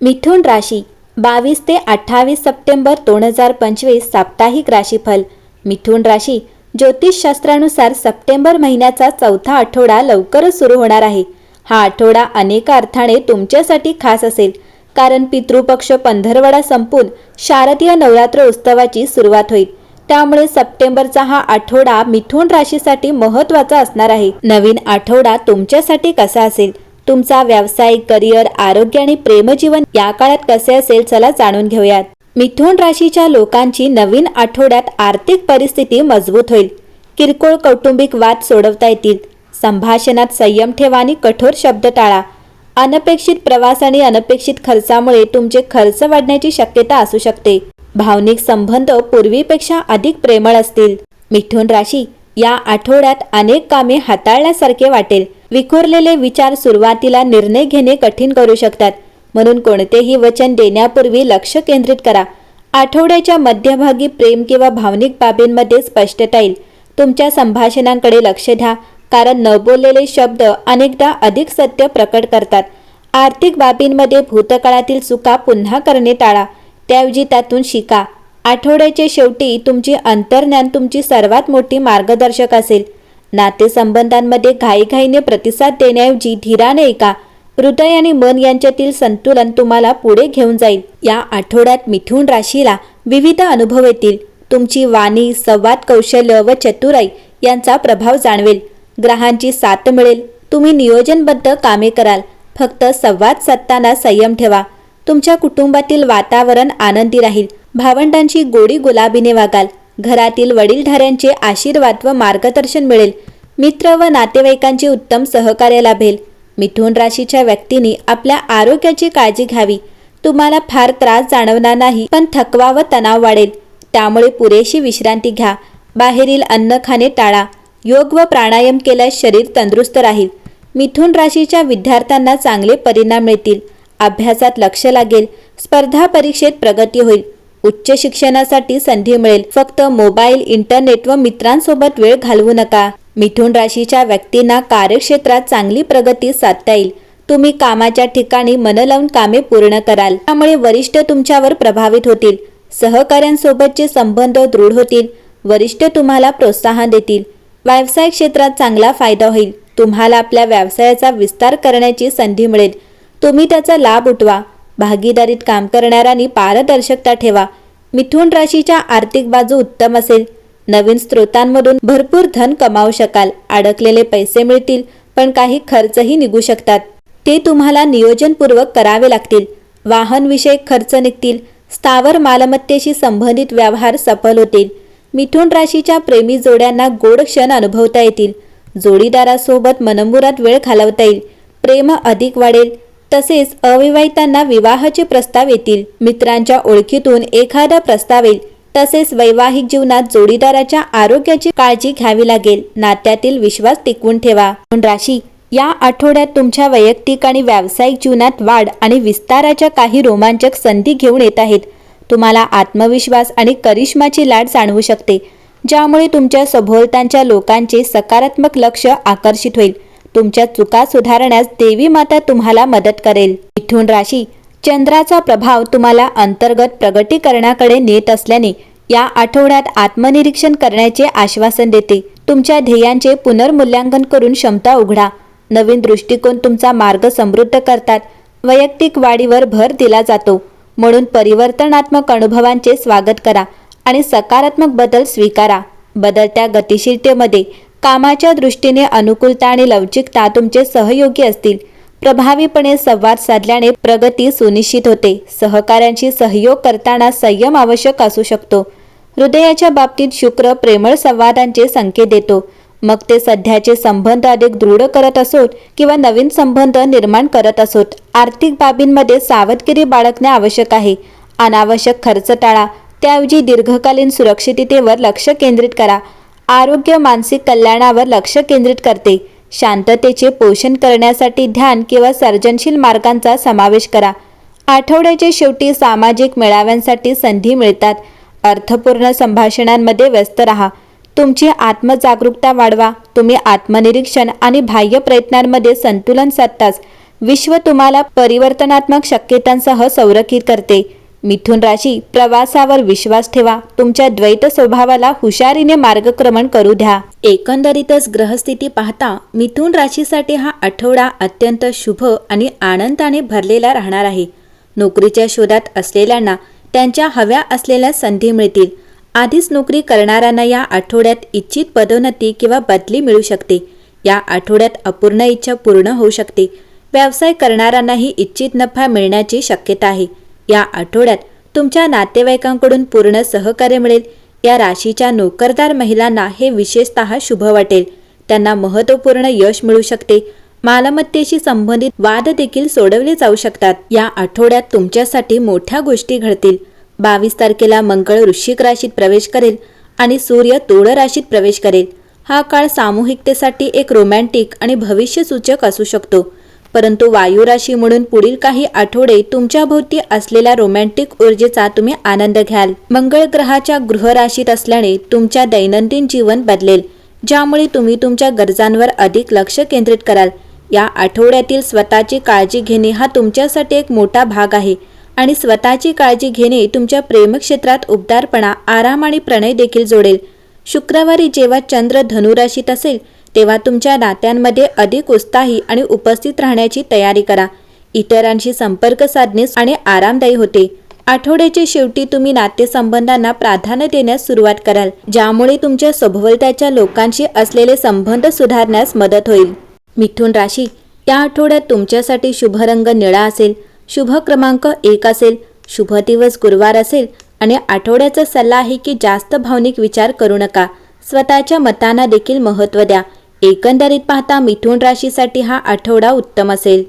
मिथुन राशी बावीस ते अठ्ठावीस सप्टेंबर दोन हजार पंचवीस साप्ताहिक राशीफल. मिथुन राशी ज्योतिषशास्त्रानुसार सप्टेंबर महिन्याचा चौथा आठवडा लवकरच सुरू होणार आहे. हा आठवडा अनेक अर्थाने तुमच्यासाठी खास असेल कारण पितृपक्ष पंधरवडा संपून शारदीय नवरात्र उत्सवाची सुरुवात होईल. त्यामुळे सप्टेंबरचा हा आठवडा मिथुन राशीसाठी महत्त्वाचा असणार आहे. नवीन आठवडा तुमच्यासाठी कसा असेल तुमचा व्यावसायिक करिअर आरोग्य आणि प्रेमजीवन या काळात कसे असेल चला जाणून घेऊयात. मिथुन राशीच्या लोकांची नवीन आठवड्यात आर्थिक परिस्थिती मजबूत होईल. किरकोळ कौटुंबिक वाद सोडवता येतील. संभाषणात संयम ठेवा आणि कठोर शब्द टाळा. अनपेक्षित प्रवास आणि अनपेक्षित खर्चामुळे तुमचे खर्च वाढण्याची शक्यता असू शकते. भावनिक संबंध पूर्वीपेक्षा अधिक प्रेमळ असतील. मिथुन राशी या आठवड्यात अनेक कामे हाताळण्यासारखे वाटेल. विखुरलेले विचार सुरुवातीला निर्णय घेणे कठीण करू शकतात. म्हणून कोणतेही वचन देण्यापूर्वी लक्ष केंद्रित करा. आठवड्याच्या मध्यभागी प्रेम किंवा भावनिक बाबींमध्ये स्पष्टता येईल. तुमच्या संभाषणांकडे लक्ष द्या कारण न बोललेले शब्द अनेकदा अधिक सत्य प्रकट करतात. आर्थिक बाबींमध्ये भूतकाळातील चुका पुन्हा करणे टाळा. त्याऐवजी त्यातून शिका. आठवड्याच्या शेवटी तुमची अंतर्ज्ञान तुमची सर्वात मोठी मार्गदर्शक असेल. नातेसंबंधांमध्ये घाईघाईने प्रतिसाद देण्याऐवजी धीराने ऐका. हृदय आणि मन यांच्यातील संतुलन तुम्हाला पुढे घेऊन जाईल. या आठवड्यात मिथुन राशीला विविध अनुभव येतील. तुमची वाणी संवाद कौशल्य व चतुराई यांचा प्रभाव जाणवेल. ग्रहांची साथ मिळेल. तुम्ही नियोजनबद्ध कामे कराल. फक्त संवाद साधताना संयम ठेवा. तुमच्या कुटुंबातील वातावरण आनंदी राहील. भावंडांची गोडी गुलाबीने वागाल. घरातील वडीलधाऱ्यांचे आशीर्वाद व मार्गदर्शन मिळेल. मित्र व नातेवाईकांचे उत्तम सहकार्य लाभेल. मिथुन राशीच्या व्यक्तीने आपल्या आरोग्याची काळजी घ्यावी. तुम्हाला फार त्रास जाणवणार नाही पण थकवा व तणाव वाढेल. त्यामुळे पुरेशी विश्रांती घ्या. बाहेरील अन्न खाणे टाळा. योग व प्राणायाम केल्यास शरीर तंदुरुस्त राहील. मिथुन राशीच्या विद्यार्थ्यांना चांगले परिणाम मिळतील. अभ्यासात लक्ष लागेल. स्पर्धा परीक्षेत प्रगती होईल. उच्च शिक्षणासाठी संधी मिळेल. फक्त मोबाईल इंटरनेट व मित्रांसोबत वेळ घालवू नका. मिथुन राशीच्या व्यक्तींना कार्यक्षेत्रात चांगली प्रगती साधता येईल. तुम्ही कामाच्या ठिकाणी मन लावून कामे पूर्ण कराल. त्यामुळे वरिष्ठ तुमच्यावर प्रभावित होतील. सहकाऱ्यांसोबतचे संबंध दृढ होतील. वरिष्ठ तुम्हाला प्रोत्साहन देतील. व्यावसायिक क्षेत्रात चांगला फायदा होईल. तुम्हाला आपल्या व्यवसायाचा विस्तार करण्याची संधी मिळेल. तुम्ही त्याचा लाभ उठवा. भागीदारीत काम करणाऱ्यांनी पारदर्शकता ठेवा. मिथुन राशीच्या आर्थिक बाजू उत्तम असेल. नवीन स्रोतांमधून भरपूर धन कमावू शकाल. अडकलेले पैसे मिळतील पण काही खर्चही निघू शकतात. ते तुम्हाला नियोजनपूर्वक करावे लागतील. वाहनविषयक खर्च निघतील. स्थावर मालमत्तेशी संबंधित व्यवहार सफल होतील. मिथुन राशीच्या प्रेमी जोड्यांना गोड क्षण अनुभवता येतील. जोडीदारासोबत मनमुरात वेळ घालवता येईल. प्रेम अधिक वाढेल. तसेच अविवाहितांना विवाहाचे प्रस्ताव येतील. मित्रांच्या ओळखीतून एखादा प्रस्ताव येईल. तसेच वैवाहिक जीवनात जोडीदाराच्या आरोग्याची काळजी घ्यावी लागेल. नात्यातील विश्वास टिकवून ठेवा. राशी. या आठवड्यात तुमच्या वैयक्तिक आणि व्यावसायिक जीवनात वाढ आणि विस्ताराच्या काही रोमांचक संधी घेऊन येत आहेत. तुम्हाला आत्मविश्वास आणि करिश्माची लाट जाणवू शकते. ज्यामुळे तुमच्या सभोवतांच्या लोकांचे सकारात्मक लक्ष आकर्षित होईल. तुमच्या चुका सुधारण्यास देवी माता तुम्हाला मदत करेल. मिथुन राशी चंद्राचा प्रभाव तुम्हाला अंतर्गत प्रगतीकरणाकडे नेत असल्याने या आठवड्यात आत्मनिरीक्षण करण्याचे आश्वासन देते. तुमच्या ध्येयांचे पुनर्मूल्यांकन करून क्षमता उघडा. नवीन दृष्टिकोन तुमचा मार्ग समृद्ध करतात. वैयक्तिक वाढीवर भर दिला जातो. म्हणून परिवर्तनात्मक अनुभवांचे स्वागत करा आणि सकारात्मक बदल स्वीकारा. बदलत्या गतिशीलतेमध्ये कामाच्या दृष्टीने अनुकूलता आणि लवचिकता तुमचे सहयोगी असतील. प्रभावीपणे संवाद साधल्याने प्रगती सुनिश्चित होते. सहकाऱ्यांशी सहयोग करताना संयम आवश्यक असू शकतो. हृदयाच्या बाबतीत शुक्र प्रेमळ संवादांचे संकेत देतो. मग ते सध्याचे संबंध अधिक दृढ करत असोत किंवा नवीन संबंध निर्माण करत असोत. आर्थिक बाबींमध्ये सावधगिरी बाळगणे आवश्यक आहे. अनावश्यक खर्च टाळा. त्याऐवजी दीर्घकालीन सुरक्षिततेवर लक्ष केंद्रित करा. आरोग्य मानसिक कल्याणावर लक्ष केंद्रित करते. शांततेचे पोषण करण्यासाठी ध्यान किंवा सर्जनशील मार्गांचा समावेश करा. आठवड्याच्या शेवटी सामाजिक मेळाव्यांसाठी संधी मिळतात. अर्थपूर्ण संभाषणांमध्ये व्यस्त राहा. तुमची आत्मजागरूकता वाढवा. तुम्ही आत्मनिरीक्षण आणि बाह्य प्रयत्नांमध्ये संतुलन साधताच. विश्व तुम्हाला परिवर्तनात्मक शक्यतांसह संरक्षित करते. मिथुन राशी प्रवासावर विश्वास ठेवा. तुमच्या द्वैत स्वभावाला हुशारीने मार्गक्रमण करू द्या. एकंदरीतच ग्रहस्थिती पाहता मिथुन राशीसाठी हा आठवडा अत्यंत शुभ आणि आनंदाने भरलेला राहणार आहे. नोकरीच्या शोधात असलेल्यांना त्यांच्या हव्या असलेल्या संधी मिळतील. आधीच नोकरी करणाऱ्यांना या आठवड्यात इच्छित पदोन्नती किंवा बदली मिळू शकते. या आठवड्यात अपूर्ण इच्छा पूर्ण होऊ शकते. व्यवसाय करणाऱ्यांनाही इच्छित नफा मिळण्याची शक्यता आहे. या आठवड्यात तुमच्या नातेवाईकांकडून पूर्ण सहकार्य मिळेल. या राशीच्या नोकरदार महिलांना हे विशेषतः शुभ वाटेल. त्यांना महत्त्वपूर्ण यश मिळू शकते. मालमत्तेशी संबंधित वाद देखील सोडवले जाऊ शकतात. या आठवड्यात तुमच्यासाठी मोठ्या गोष्टी घडतील. बावीस तारखेला मंगळ वृश्चिक राशीत प्रवेश करेल आणि सूर्य तोड राशीत प्रवेश करेल. हा काळ सामूहिकतेसाठी एक रोमॅन्टिक आणि भविष्यसूचक असू शकतो. परंतु वायू राशी म्हणून पुढील काही आठवडे तुमच्या भोवती असलेल्या रोमॅन्टिक ऊर्जेचा तुम्ही आनंद घ्याल. मंगळ ग्रहाच्या गृह राशीत असल्याने तुमच्या दैनंदिन जीवन बदलेल ज्यामुळे तुम्ही तुमच्या गरजांवर अधिक लक्ष केंद्रित कराल. या आठवड्यातील स्वतःची काळजी घेणे हा तुमच्यासाठी एक मोठा भाग आहे आणि स्वतःची काळजी घेणे तुमच्या प्रेमक्षेत्रात उबदारपणा आराम आणि प्रणय देखील जोडेल. शुक्रवारी जेव्हा चंद्र धनुराशीत असेल तेव्हा तुमच्या नात्यांमध्ये अधिक उत्साही आणि उपस्थित राहण्याची तयारी करा. इतरांशी संपर्क साधणे आणि आरामदायी होते. आठवड्याच्या शेवटी तुम्ही नातेसंबंधांना प्राधान्य देण्यास सुरुवात कराल ज्यामुळे तुमच्या सभोवताच्या लोकांशी असलेले संबंध सुधारण्यास मदत होईल. मिथुन राशी या आठवड्यात तुमच्यासाठी शुभ रंग निळा असेल शुभ क्रमांक एक असेल शुभ दिवस गुरुवार असेल आणि आठवड्याचा सल्ला आहे की जास्त भावनिक विचार करू नका. स्वतःच्या मतांना देखील महत्त्व द्या. एकंदरीत पाहता मिथुन राशीसाठी हा आठवडा उत्तम असेल.